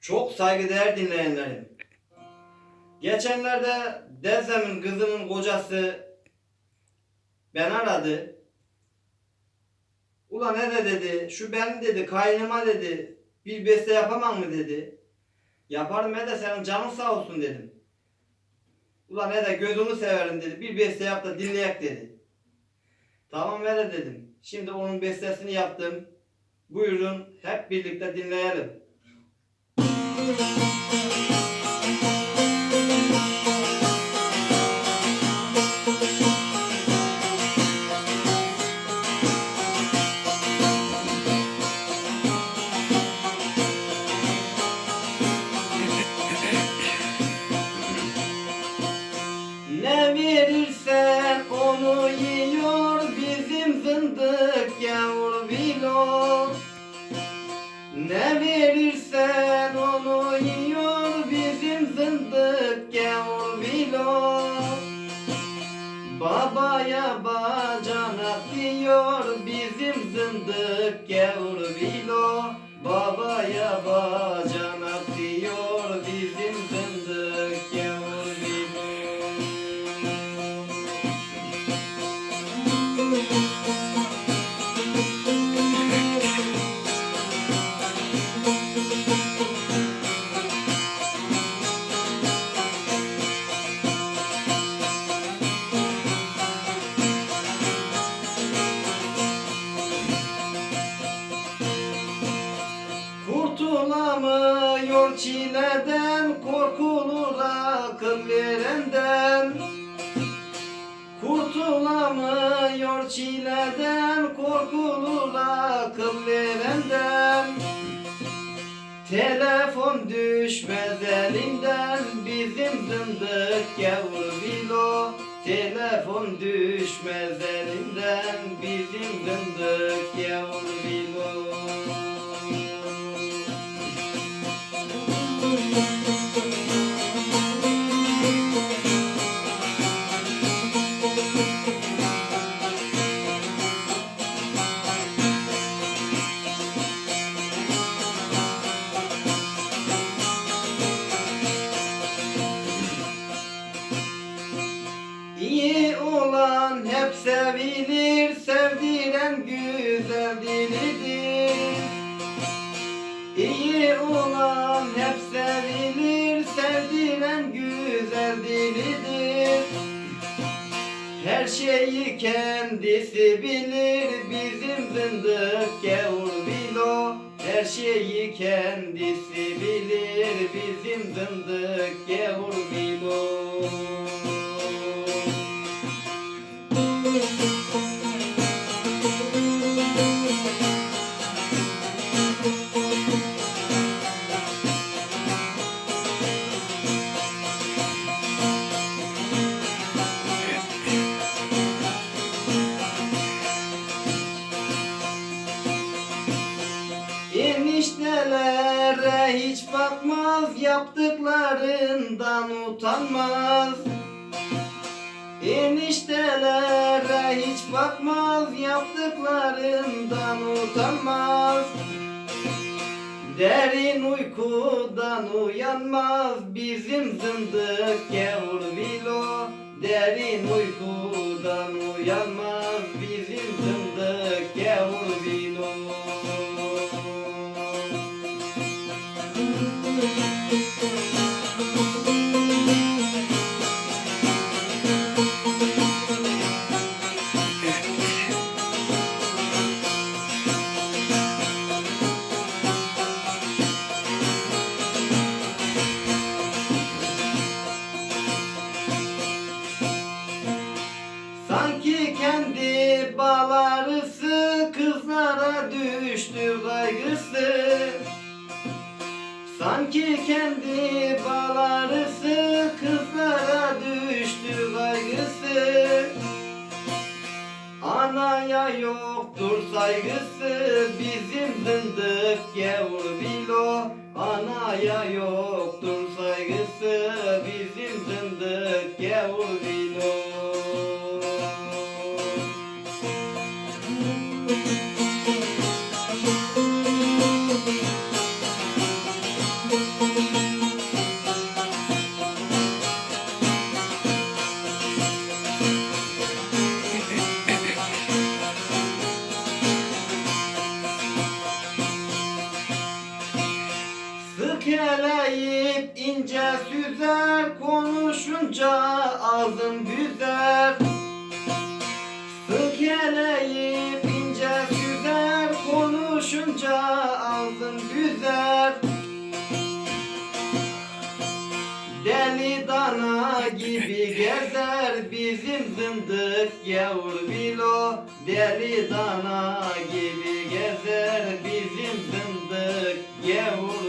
Çok saygıdeğer dinleyenlerim. Geçenlerde Derzem'in kızının kocası ben aradı. Ulan ne de dedi, şu benim dedi, kaynıma dedi, bir beste yapamam mı dedi. Yaparım ne de senin canın sağ olsun dedim. Ulan ne de gözünü severim dedi, bir beste yap da dinleyek dedi. Tamam öyle dedim. Şimdi onun bestesini yaptım. Buyurun hep birlikte dinleyelim. Ne verirsen onu yiyor bizim fındık yavru. Ne verirsen Babaya bacanak diyor bizim zındık yavru çileden korkulur akıl verenden. Kurtulamıyor çileden korkulur akıl verenden. Telefon düşmez elinden bizim zındık yavru bilo. Telefon düşmez elinden bizim zındık yavru bilo sevilir, sevdiren güzel dilidir. İyi olan hep sevilir, sevdiren güzel dilidir. Her şeyi kendisi bilir, bizim zındık gavur bilo. Her şeyi kendisi bilir, bizim zındık gavur bilo. Eniştelere hiç bakmaz yaptıklarından utanmaz. Eniştelere hiç bakmaz yaptıklarından utanmaz. Derin uykudan uyanmaz bizim zındık gavur bilo. Derin uykudan uyanmaz Sanki kendi balarısı kızlara düştü kaygısı. Anaya yoktur saygısı bizim zındık gavur bilo. Anaya yoktur Sık eleyip ince süzer Konuşunca ağzın büzer Sık eleyip ince süzer Konuşunca ağzın büzer Deli dana gibi gezer bizim zındık yavur bilo. Deli dana gibi gezer bizim zındık yavur